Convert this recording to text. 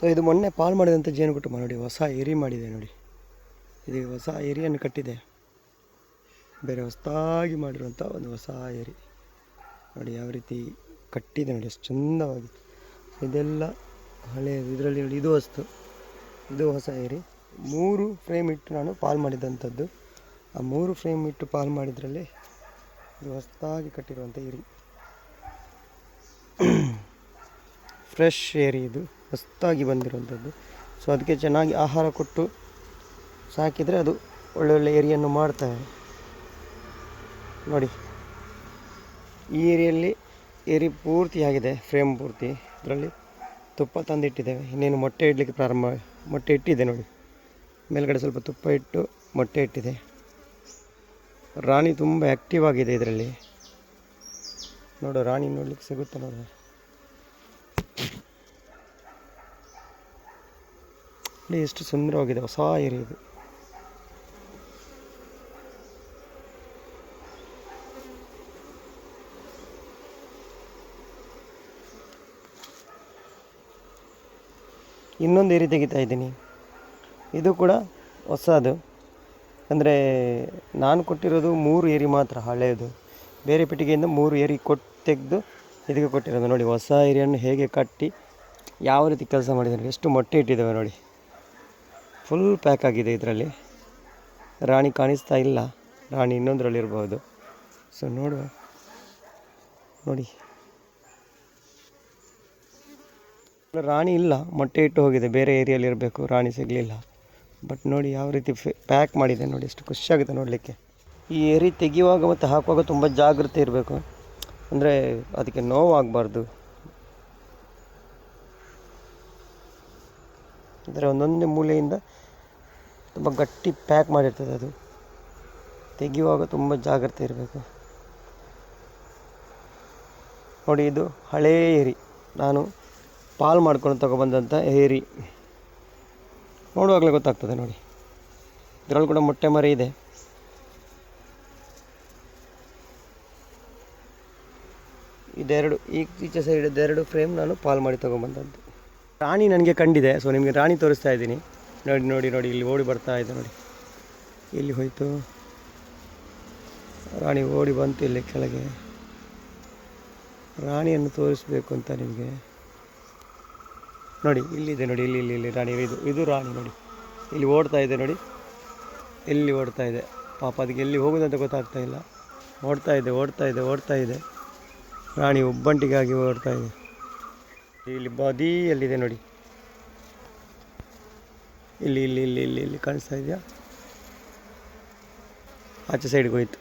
So ಇದು ಮೊನ್ನೆ ಪಾಲ್ ಮಾಡಿದಂಥ ಜೇನುಕುಟುಂಬ ನೋಡಿ, ಹೊಸ ಏರಿ ಮಾಡಿದೆ ನೋಡಿ. ಇದು ಹೊಸ ಏರಿಯನ್ನು ಕಟ್ಟಿದೆ. ಬೇರೆ ಹೊಸದಾಗಿ ಮಾಡಿರುವಂಥ ಒಂದು ಹೊಸ ಏರಿ. ನೋಡಿ, ಯಾವ ರೀತಿ ಕಟ್ಟಿದೆ ನೋಡಿ, ಎಷ್ಟು ಚಂದವಾಗಿ. ಇದೆಲ್ಲ ಹಳೆಯದು ಇದರಲ್ಲಿ ನೋಡಿ, ಇದು ವಸ್ತು. ಇದು ಹೊಸ ಏರಿ. ಮೂರು ಫ್ರೇಮ್ ಇಟ್ಟು ನಾನು ಪಾಲ್ ಮಾಡಿದಂಥದ್ದು ಆ ಮೂರು ಫ್ರೇಮ್ ಇಟ್ಟು ಪಾಲ್ ಮಾಡಿದ್ರಲ್ಲಿ ಇದು ಹೊಸದಾಗಿ ಕಟ್ಟಿರುವಂಥ ಏರಿ. ಫ್ರೆಶ್ ಏರಿ ಇದು. ಹೊಸದಾಗಿ ಬಂದಿರುವಂಥದ್ದು. ಸೊ ಅದಕ್ಕೆ ಚೆನ್ನಾಗಿ ಆಹಾರ ಕೊಟ್ಟು ಸಾಕಿದರೆ ಅದು ಒಳ್ಳೊಳ್ಳೆ ಏರಿಯನ್ನು ಮಾಡ್ತವೆ. ನೋಡಿ, ಈ ಏರಿಯಲ್ಲಿ ಏರಿ ಪೂರ್ತಿ ಆಗಿದೆ ಫ್ರೇಮ್ ಪೂರ್ತಿ. ಅದರಲ್ಲಿ ತುಪ್ಪ ತಂದಿಟ್ಟಿದ್ದೇವೆ. ಇನ್ನೇನು ಮೊಟ್ಟೆ ಇಡಲಿಕ್ಕೆ ಪ್ರಾರಂಭ, ಮೊಟ್ಟೆ ಇಟ್ಟಿದೆ ನೋಡಿ. ಮೇಲ್ಗಡೆ ಸ್ವಲ್ಪ ತುಪ್ಪ ಇಟ್ಟು ಮೊಟ್ಟೆ ಇಟ್ಟಿದೆ. ರಾಣಿ ತುಂಬ ಆ್ಯಕ್ಟಿವ್ ಆಗಿದೆ ಇದರಲ್ಲಿ. ನೋಡು, ರಾಣಿ ನೋಡಲಿಕ್ಕೆ ಸಿಗುತ್ತೆ ನೋಡು. ನೋಡಿ ಎಷ್ಟು ಸುಂದರವಾಗಿದೆ ಹೊಸ ಏರಿ ಇದು. ಇನ್ನೊಂದು ಏರಿ ತೆಗಿತಾ ಇದ್ದೀನಿ. ಇದು ಕೂಡ ಹೊಸದು. ಅಂದರೆ, ನಾನು ಕೊಟ್ಟಿರೋದು ಮೂರು ಏರಿ ಮಾತ್ರ ಹಳೆಯದು ಬೇರೆ ಪೆಟ್ಟಿಗೆಯಿಂದ ಮೂರು ಏರಿ ಕೊಟ್ಟು ತೆಗೆದು ಇದಕ್ಕೆ ಕೊಟ್ಟಿರೋದು ನೋಡಿ, ಹೊಸ ಏರಿಯನ್ನು ಹೇಗೆ ಕಟ್ಟಿ ಯಾವ ರೀತಿ ಕೆಲಸ ಮಾಡಿದ್ದಾರೆ, ಎಷ್ಟು ಮೊಟ್ಟೆ ಇಟ್ಟಿದ್ದಾವೆ ನೋಡಿ. ಫುಲ್ ಪ್ಯಾಕ್ ಆಗಿದೆ ಇದರಲ್ಲಿ. ರಾಣಿ ಕಾಣಿಸ್ತಾ ಇಲ್ಲ. ರಾಣಿ ಇನ್ನೊಂದರಲ್ಲಿರ್ಬೋದು ಸೊ ನೋಡುವ. ನೋಡಿ. ರಾಣಿ ಇಲ್ಲ. ಮೊಟ್ಟೆ ಇಟ್ಟು ಹೋಗಿದೆ. ಬೇರೆ ಏರಿಯಲ್ಲಿ ಇರಬೇಕು. ರಾಣಿ ಸಿಗಲಿಲ್ಲ. ಬಟ್ ನೋಡಿ ಯಾವ ರೀತಿ ಪ್ಯಾಕ್ ಮಾಡಿದೆ ನೋಡಿ. ಎಷ್ಟು ಖುಷಿಯಾಗುತ್ತೆ ನೋಡಲಿಕ್ಕೆ. ಈ ಏರಿ ತೆಗೆಯುವಾಗ ಮತ್ತು ಹಾಕುವಾಗ ತುಂಬ ಜಾಗ್ರತೆ ಇರಬೇಕು. ಅಂದರೆ ಅದಕ್ಕೆ ನೋವಾಗಬಾರ್ದು. ಅಂದರೆ ಒಂದೊಂದೇ ಮೂಲೆಯಿಂದ ತುಂಬ ಗಟ್ಟಿ ಪ್ಯಾಕ್ ಮಾಡಿರ್ತದೆ ಅದು. ತೆಗೆಯುವಾಗ ತುಂಬ ಜಾಗ್ರತೆ ಇರಬೇಕು. ನೋಡಿ, ಇದು ಹಳೇ ಏರಿ. ನಾನು ಪಾಲ್ ಮಾಡ್ಕೊಂಡು ತಗೊಬಂದಂಥ ಏರಿ. ನೋಡುವಾಗಲೇ ಗೊತ್ತಾಗ್ತದೆ ನೋಡಿ. ಇದರಲ್ಲಿ ಕೂಡ ಮೊಟ್ಟೆ ಮರಿ ಇದೆ. ಇದೆರಡು ಈಚೆ ಸೈಡ್ ಇದೆರಡು ಫ್ರೇಮ್ ನಾನು ಪಾಲ್ ಮಾಡಿ ತೊಗೊಂಬಂದದ್ದು ರಾಣಿ ನನಗೆ ಕಂಡಿದೆ ಸೊ ನಿಮಗೆ ರಾಣಿ ತೋರಿಸ್ತಾ ಇದ್ದೀನಿ. ನೋಡಿ ನೋಡಿ ನೋಡಿ, ಇಲ್ಲಿ ಓಡಿ ಬರ್ತಾ ಇದೆ, ನೋಡಿ. ಇಲ್ಲಿ ಹೋಯಿತು. ರಾಣಿ ಓಡಿ ಬಂತು ಇಲ್ಲಿ ಕೆಳಗೆ. ರಾಣಿಯನ್ನು ತೋರಿಸಬೇಕು ಅಂತ ನಿಮಗೆ. ನೋಡಿ, ಇಲ್ಲಿದೆ, ನೋಡಿ, ಇಲ್ಲಿ ಇಲ್ಲಿ ಇಲ್ಲಿ ರಾಣಿ, ಇದು ಇದು ರಾಣಿ, ನೋಡಿ. ಇಲ್ಲಿ ಓಡ್ತಾ ಇದೆ, ನೋಡಿ. ಎಲ್ಲಿ ಓಡ್ತಾ ಇದೆ. ಪಾಪ, ಅದಕ್ಕೆ ಎಲ್ಲಿ ಹೋಗೋದಂತ ಗೊತ್ತಾಗ್ತಾ ಇಲ್ಲ. ಓಡ್ತಾ ಇದೆ ಓಡ್ತಾ ಇದೆ ಓಡ್ತಾ ಇದೆ. ರಾಣಿ ಒಬ್ಬಂಟಿಗಾಗಿ ಓಡ್ತಾ ಇದೆ. ಇಲ್ಲಿ ಬದಿಯಲ್ಲಿದೆ ನೋಡಿ. ಇಲ್ಲಿ ಇಲ್ಲಿ ಇಲ್ಲಿ ಇಲ್ಲಿ ಇಲ್ಲಿ ಕಾಣಿಸ್ತಾ ಇದೆಯಾ? ಆಚೆ ಸೈಡ್ಗೆ ಹೋಯ್ತು.